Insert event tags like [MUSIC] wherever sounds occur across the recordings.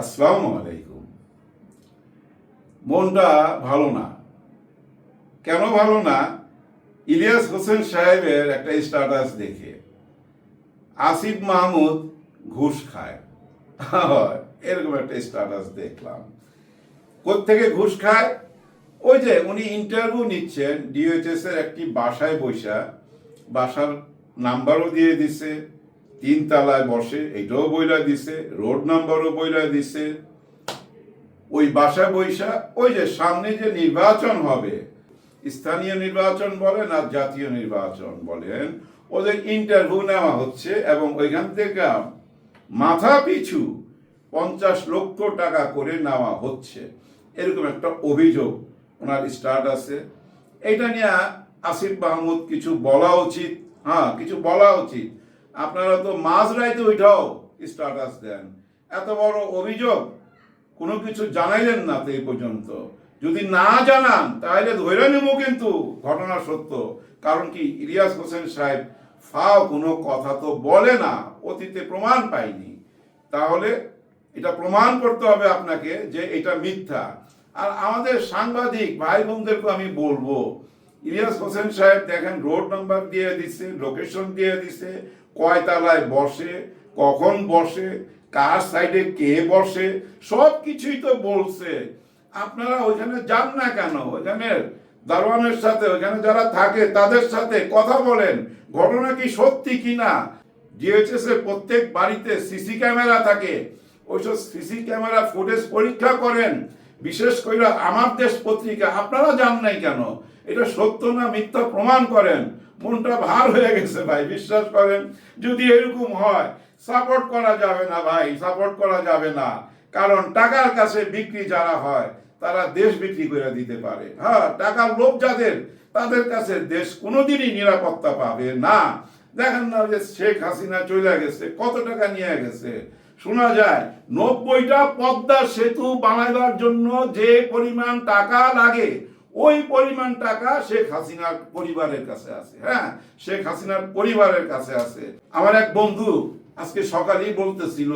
আসসালামু আলাইকুম। মনটা ভালো না। কেন ভালো না? ইলিয়াস হোসেন সাহেবের একটা স্ট্যাটাস দেখে। আসিফ মাহমুদ ঘুষ খায়। এরকম একটা স্ট্যাটাস দেখলাম। কোত্থেকে ঘুষ খায়? ওই যে উনি ইন্টারভিউ নিচ্ছেন ডিওএইচএস এর একটি বাসায় বৈশা বাসার নাম্বারও দিয়ে দিছে। তিন তলায় বসে এটাও বইলা দিছে, রোড নাম্বারও বইলা দিছে। ওই বাসা বৈশা ওই যে সামনে যে নির্বাচন হবে, স্থানীয় নির্বাচন বলেন আর জাতীয় নির্বাচন বলেন, ওদের ইন্টারভিউ নেওয়া হচ্ছে এবং ওইখান থেকে মাথা পিছু পঞ্চাশ লক্ষ টাকা করে নেওয়া হচ্ছে। এরকম একটা অভিযোগ ওনার স্টার্ট আছে। এটা নিয়ে আসিফ মাহমুদ কিছু বলা উচিত হ্যাঁ কিছু বলা উচিত। আপনারা তো মাঝ রাইতে ওইটাও স্ট্যাটাস দেন। এত বড় অভিযোগ, কোনো কিছু জানাইলেন না তো এই পর্যন্ত। যদি না জানান, তাহলে ধরে নেব কিন্তু, ঘটনা সত্য। কারণ কি, ইলিয়াস হোসেন সাহেব ফাও কোনো কথা তো বলে না, অতীতে প্রমাণ পাইনি তাহলে এটা প্রমাণ করতে হবে আপনাকে যে এটা মিথ্যা। আর আমাদের সাংবাদিক ভাই বোনদেরকে আমি বলব, ইলিয়াস হোসেন সাহেব দেখেন, রোড নাম্বার দিয়ে দিছে লোকেশন দিয়ে দিছে কয় তালায় বসে, কখন বসে, কার সাইডে কে বসে সব কিছুই তো বলছে। আপনারা ওইখানে যান না কেন? ওইখানে দারোয়ানের সাথে, ওইখানে যারা থাকে তাদের সাথে কথা বলেন। ঘটনা কি সত্যি কি না ডিএচএস এর প্রত্যেক বাড়িতে সিসি ক্যামেরা থাকে। ওইসব সিসি ক্যামেরা ফুটেজ পরীক্ষা করেন। বিশেষ করে আমার দেশ পত্রিকা, আপনারা জান নাই কেন? এটা সত্য না মিথ্যা প্রমাণ করেন? মনটা ভার হয়ে গেছে ভাই, বিশ্বাস করেন? যদি এরকম হয় সাপোর্ট করা যাবে না ভাই সাপোর্ট করা যাবে না। কারণ টাকার কাছে বিক্রি যারা হয়, তারা দেশ বিক্রি করে দিতে পারে। হ্যাঁ টাকার লোভ যাদের, তাদের কাছে দেশ কোনোদিনই নিরাপত্তা পাবে না। দেখেন না যে শেখ হাসিনা চলে গেছে, কত টাকা নিয়ে গেছে? শোনা যায়, নব্বইটা পদ্মা সেতু বানাইবার জন্য যে পরিমাণ টাকা লাগে ওই পরিমাণ টাকা শেখ হাসিনার পরিবারের কাছে আছে হ্যাঁ? শেখ হাসিনার পরিবারের কাছে আছে। আমার এক বন্ধু আজকে সকালেই বলতেছিল,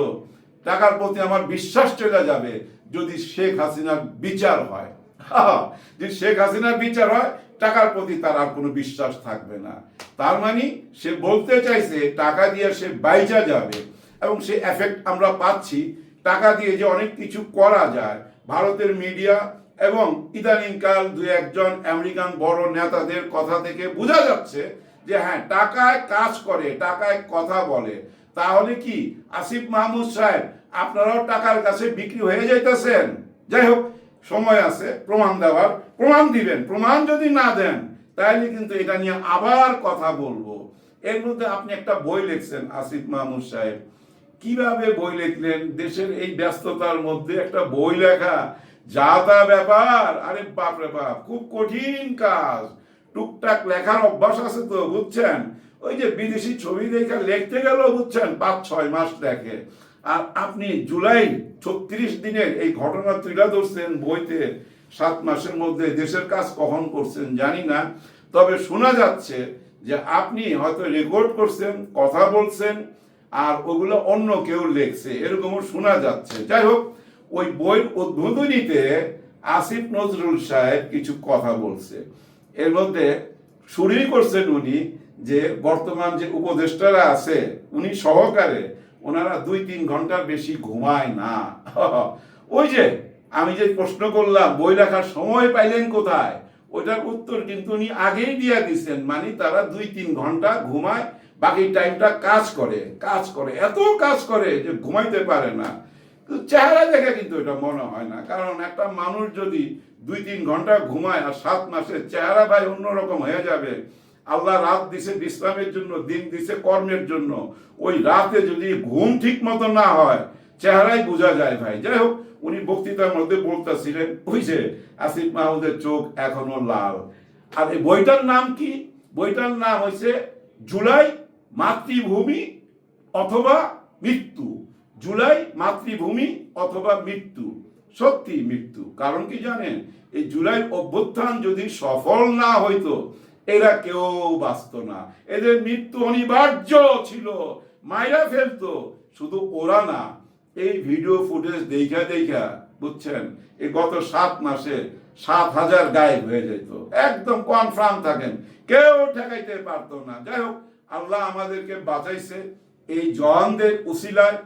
টাকার প্রতি আমার বিশ্বাস চলে যাবে যদি শেখ হাসিনার বিচার হয়। [LAUGHS] যদি শেখ হাসিনার বিচার হয়, টাকার প্রতি তার আর কোনো বিশ্বাস থাকবে না। তার মানে সে বলতে চাইছে, টাকা দিয়ে সে বাইজা যাবে। এবং সে এফেক্ট আমরা পাচ্ছি, টাকা দিয়ে যে অনেক কিছু করা যায়। ভারতের মিডিয়া এবং ইদানিংকাল দু একজন আমেরিকান বড় নেতাদের কথা থেকে বোঝা যাচ্ছে যে হ্যাঁ টাকায় কাজ করে, টাকায় কথা বলে। তাহলে কি আসিফ মাহমুদ সাহেব আপনারাও টাকার কাছে বিক্রি হয়ে যাইতেছেন? যাই হোক, সময় আছে, প্রমাণ দেওয়ার। প্রমাণ দিবেন, প্রমাণ যদি না দেন তাহলে কিন্তু এটা নিয়ে আবার কথা বলব। এর মধ্যে আপনি একটা বই লিখছেন, আসিফ মাহমুদ সাহেব। কীভাবে বই লিখলেন? দেশের এই ব্যস্ততার মধ্যে একটা বই লেখা যা তা ব্যাপার, আরে বাপ রে বাপ, খুব কঠিন কাজ। টুকটাক লেখার অভ্যাস আছে তো, বুঝছেন? ওই যে বিদেশি ছবি দেখে লিখতে গেল বুঝছেন, পাঁচ, ছয় মাস দেখে। আর আপনি জুলাই ছত্রিশ দিনের এই ঘটনা তুলে ধরছেন বইতে, সাত মাসের মধ্যে দেশের কাজ কখন করছেন জানি না। তবে শোনা যাচ্ছে যে আপনি হয়তো রেকর্ড করছেন, কথা বলছেন, আর ওগুলো অন্য কেউ লেখছে, এরকমও শোনা যাচ্ছে। যাই হোক ওই বইয়ের উদ্বোধনীতে আসিফ নজরুল সাহেব কিছু কথা বলছে। এর মধ্যে শুরুই করছেন উনি যে বর্তমান যে উপদেষ্টারা আছে, উনি সহকারে ওনারা দুই তিন ঘণ্টার বেশি ঘুমায় না। [LAUGHS] ওই যে আমি যে প্রশ্ন করলাম, বই রাখার সময় পাইলেন কোথায়? ওটার উত্তর কিন্তু উনি আগেই দিয়ে দিচ্ছেন মানে তারা দুই তিন ঘণ্টা ঘুমায়, বাকি টাইমটা কাজ করে কাজ করে, এত কাজ করে যে ঘুমাইতে পারে না। চেহারা দেখে কিন্তু এটা মনে হয় না। কারণ একটা মানুষ যদি দুই তিন ঘণ্টা ঘুমায় আর সাত মাসের চেহারা ভাই অন্যরকম হয়ে যাবে, আল্লাহ রাত দিছে বিশ্রামের জন্য, দিন দিছে কর্মের জন্য, ওই রাতে যদি ঘুম ঠিক মতো না হয়, চেহারাই বোঝা যায় ভাই। যাই হোক, উনি বক্তৃতার মধ্যে বলতেছিলেন, ওই যে আসিফ মাহমুদের চোখ এখনও লাল। আর এই বইটার নাম কি? বইটার নাম হয়েছে জুলাই মাতৃভূমি অথবা মৃত্যু। জুলাই মাতৃভূমি অথবা মৃত্যু। সত্যি মৃত্যু। কারণ কি জানেন? এই জুলাই অভ্যুত্থান যদি সফল না হইতো, এরা কেউ বাঁচত না। এদের মৃত্যু অনিবার্য ছিল। মাইরা ফেলতো। শুধু ওরা না, এই ভিডিও ফুটেজ দেখা দেখা বুঝছেন? এই গত সাত মাসে সাত হাজার গায়েব হয়ে যেত একদম কনফার্ম থাকেন। কেউ ঠেকাইতে পারতো না। যাই হোক, আল্লাহ আমাদেরকে বাঁচাইছে। এই জওয়ানদের উসিলায়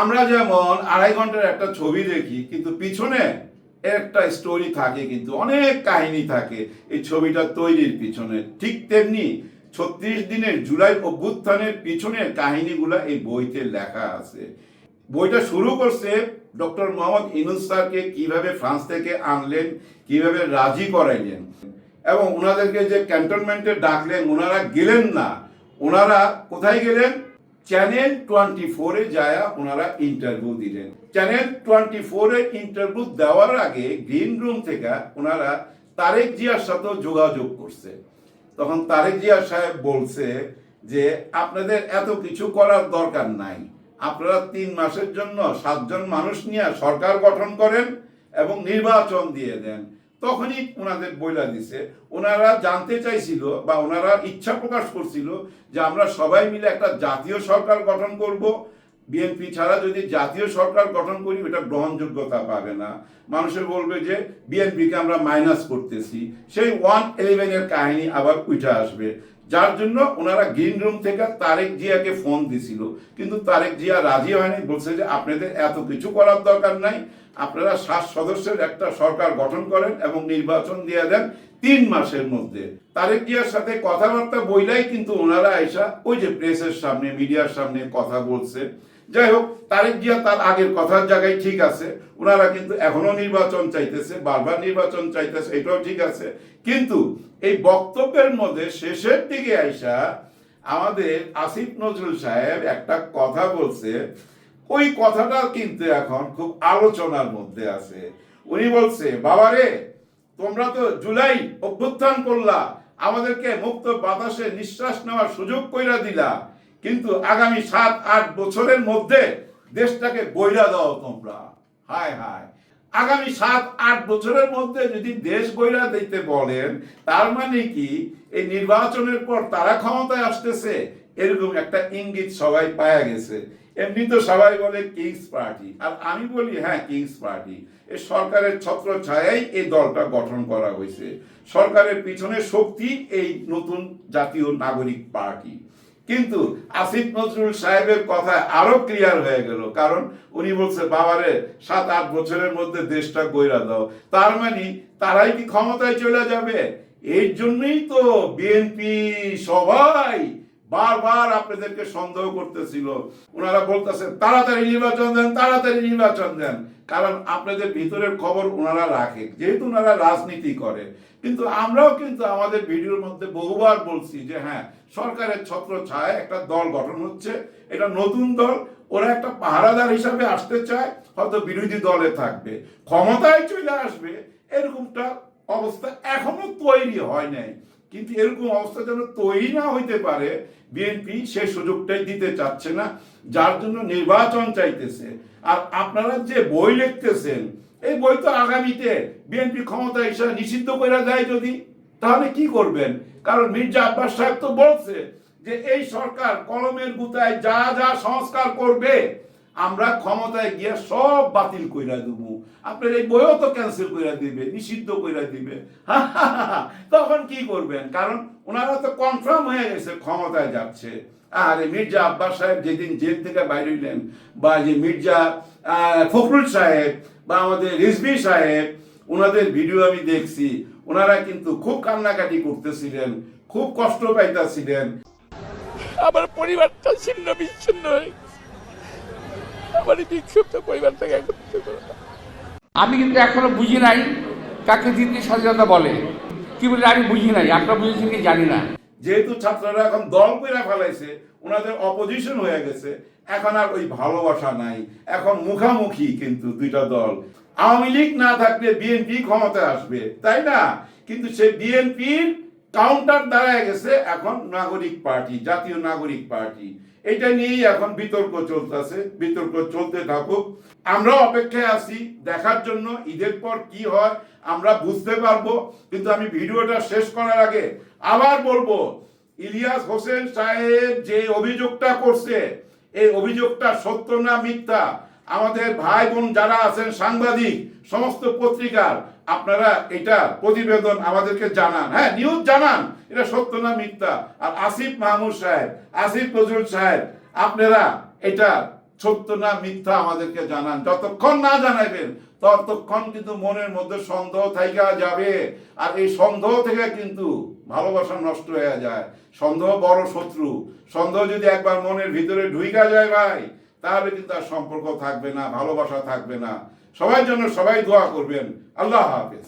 আমরা যেমন আড়াই ঘণ্টার একটা ছবি দেখি, কিন্তু পিছনে একটা স্টোরি থাকে, কিন্তু অনেক কাহিনী থাকে। এই ছবিটা তৈরির পিছনে। ঠিক তেমনি ছত্রিশ দিনের জুলাই অভ্যুত্থানের পিছনের কাহিনীগুলা এই বইতে লেখা আছে। বইটা শুরু করছে ডক্টর মোহাম্মদ ইনুস স্যারকে কীভাবে ফ্রান্স থেকে আনলেন, কীভাবে রাজি করাইলেন। এবং ওনাদেরকে যে ক্যান্টনমেন্টে ডাকলেন, ওনারা গেলেন না। ওনারা কোথায় গেলেন? চ্যানেল টোয়েন্টি ফোরে যায়া ওনারা ইন্টারভিউ দিলেন। চ্যানেল টোয়েন্টি ফোরে ইন্টারভিউ দেওয়ার আগে গ্রিন রুম থেকে ওনারা তারেক জিয়ার সাথেও যোগাযোগ করছে। তখন তারেক জিয়া সাহেব বলছে যে, আপনাদের এত কিছু করার দরকার নাই। আপনারা তিন মাসের জন্য সাতজন মানুষ নিয়ে সরকার গঠন করেন এবং নির্বাচন দিয়ে দেন। তখনই ওনাদের বইলা দিছে। ওনারা জানতে চাইছিল বা ওনারা ইচ্ছা প্রকাশ করছিল যে আমরা সবাই মিলে একটা জাতীয় সরকার গঠন করব। বিএনপি ছাড়া যদি জাতীয় সরকার গঠন করি, ওটা গ্রহণযোগ্যতা পাবে না। মানুষের বলবে যে বিএনপিকে আমরা মাইনাস করতেছি। সেই ওয়ান ইলেভেনের কাহিনী আবার উঠে আসবে। যার জন্য ওনারা গ্রিন রুম থেকে তারেক জিয়াকে ফোন দিছিল। কিন্তু তারেক জিয়া রাজি হয়নি, বলছে যে আপনাদের এত কিছু করার দরকার নাই। আপনারা সাত সদস্যের একটা সরকার গঠন করেন এবং নির্বাচন দিয়ে দেন তিন মাসের মধ্যে। তারেক জিয়ার সাথে কথাবার্তা বইলাই কিন্তু ওনারা এসা ওই যে প্রেসের সামনে, মিডিয়ার সামনে কথা বলছে। যাই হোক, তারেক জিয়া তার আগের কথার জায়গায় ঠিক আছে। ওনারা কিন্তু এখনও নির্বাচন চাইতেছে, বারবার নির্বাচন চাইতেছে, এটাও ঠিক আছে। কিন্তু এই বক্তব্যের মধ্যে শেষের দিকে আইসা আমাদের আসিফ নজরুল সাহেব একটা কথা বলছে ওই কথাটা কিন্তু এখন খুব আলোচনার মধ্যে আছে। উনি বলছে, বাবারে, তোমরা তো জুলাই অভ্যুত্থান করলা, আমাদেরকে মুক্ত বাতাসে নিঃশ্বাস নেওয়ার সুযোগ কইরা দিলা। কিন্তু আগামী সাত, আট বছরের মধ্যে দেশটাকে বইরা দাও তোমরা। হায় হায়। আগামী সাত, আট বছরের মধ্যে যদি দেশ বইরা দিতে বলেন, তার মানে কি? এই নির্বাচনের পর তারা ক্ষমতায় আসতেছে, এরকম একটা ইঙ্গিত সবাই পায়া গেছে। এমনি তো সবাই বলে কিংস পার্টি। আর আমি বলি হ্যাঁ কিংস পার্টি। এই সরকারের ছত্র ছায়াই এই দলটা গঠন করা হয়েছে। সরকারের পিছনে শক্তি এই নতুন জাতীয় নাগরিক পার্টি। কিন্তু আসিফ নজরুল সাহেবের কথা আরও ক্লিয়ার হয়ে গেল, কারণ উনি বলছে, বাবারে সাত আট বছরের মধ্যে দেশটা গইরা দাও। তার মানে তারাই কি ক্ষমতায় চলে যাবে? এর জন্যই তো বিএনপি সবাই বারবার আপনাদেরকে সন্দেহ করতেছিল। ওনারা বলতেছে, তাড়াতাড়ি নির্বাচন দেন, তাড়াতাড়ি নির্বাচন দেন। কারণ আপনাদের ভিতরের খবর ওনারা রাখে, যেহেতু ওনারা রাজনীতি করে। কিন্তু আমরাও কিন্তু আমাদের ভিডিওর মধ্যে বহুবার বলছি যে হ্যাঁ সরকারের ছত্র ছায় একটা দল গঠন হচ্ছে, এটা নতুন দল, ওরা একটা পাহারাদার হিসাবে আসতে চায়, হয়তো বিরোধী দলে থাকবে। ক্ষমতায় চলে আসবে, এরকমটা অবস্থা এখনও তৈরি হয় নাই। কিন্তু এরকম অবস্থা যেন তৈরি না হইতে পারে বিএনপি সে সুযোগটাই দিতে চাচ্ছে না, যার জন্য নির্বাচন চাইতেছে। আর আপনারা যে বই লিখতেছেন, এই বই তো আগামীতে বিএনপি ক্ষমতা হিসাবে নিষিদ্ধ করে দেয় যদি, তাহলে কি করবেন? কারণ মির্জা আব্বাস সাহেব তো বলছে যে এই সরকার কলমের গুতায় যা যা সংস্কার করবে, আমরা ক্ষমতায় গিয়ে সব বাতিল কইরা দেবো। আপনার এই বইও তো ক্যান্সেল কইরা দিবে, নিষিদ্ধ কইরা দিবে। তখন কি করবেন? কারণ ওনারা তো কনফার্ম হয়ে গেছে, ক্ষমতায় যাচ্ছে। আর মির্জা আব্বাস সাহেব যেদিন জেল থেকে বাইরে হইলেন, বা যে মির্জা ফখরুল সাহেব, বা আমাদের রিজভি সাহেব, ওনাদের ভিডিও আমি দেখছি। ওনারা কিন্তু খুব কান্নাকাটি করতেছিলেন, খুব কষ্ট পাইতেছিলেন। আমার পরিবারটা ছিন্ন বিচ্ছিন্ন হয়ে। আমার বিক্ষুব্ধ পরিবারটাকে একত্রিত করে। আমি কিন্তু এখনও বুঝি নাই কাকে দিতে স্বাধীনতা বলে। কি বলে আমি বুঝি নাই, আপনারা বুঝেছেন কি জানি না। যেহেতু ছাত্ররা এখন দল করে ফেলাইছে, ওনাদের অপোজিশন হয়ে গেছে, এখন আর ওই ভালোবাসা নাই। এখন মুখামুখি কিন্তু দুইটা দল। আওয়ামী লীগ না থাকলে বিএনপি ক্ষমতায় আসবে, তাই না? কিন্তু সে বিএনপির কাউন্টার দাঁড়ায় গেছে এখন নাগরিক পার্টি, জাতীয় নাগরিক পার্টি। এটা নিয়েই এখন বিতর্ক চলতেছে, বিতর্ক চলতে থাকুক। আমরা অপেক্ষায় আছি, দেখার জন্য ঈদের পর কি হয় আমরা বুঝতে পারব, কিন্তু আমি ভিডিওটা শেষ করার আগে আবার বলব, ইলিয়াস হোসেন সাহেব যে অভিযোগটা করছে, এই অভিযোগটা সত্য না মিথ্যা? আমাদের ভাই বোন যারা আছেন, সাংবাদিক, সমস্ত পত্রিকার, আপনারা এটা প্রতিবেদন আমাদেরকে জানান। হ্যাঁ নিউজ জানান। এটা সত্য না মিথ্যা? আর আসিফ মাহমুদ সাহেব, আসিফ নজরুল সাহেব, আপনারা এটা সত্য না মিথ্যা আমাদেরকে জানান। যতক্ষণ না জানাইবেন ততক্ষণ কিন্তু মনের মধ্যে সন্দেহ থাইকা যাবে। আর এই সন্দেহ থেকে কিন্তু ভালোবাসা নষ্ট হয়ে যায়। সন্দেহ বড় শত্রু। সন্দেহ যদি একবার মনের ভিতরে ঢুইকা যায় ভাই তাহলে কিন্তু আর সম্পর্ক থাকবে না, ভালোবাসা থাকবে না। সবাই জন্য সবাই দোয়া করবেন। আল্লাহ হাফেজ।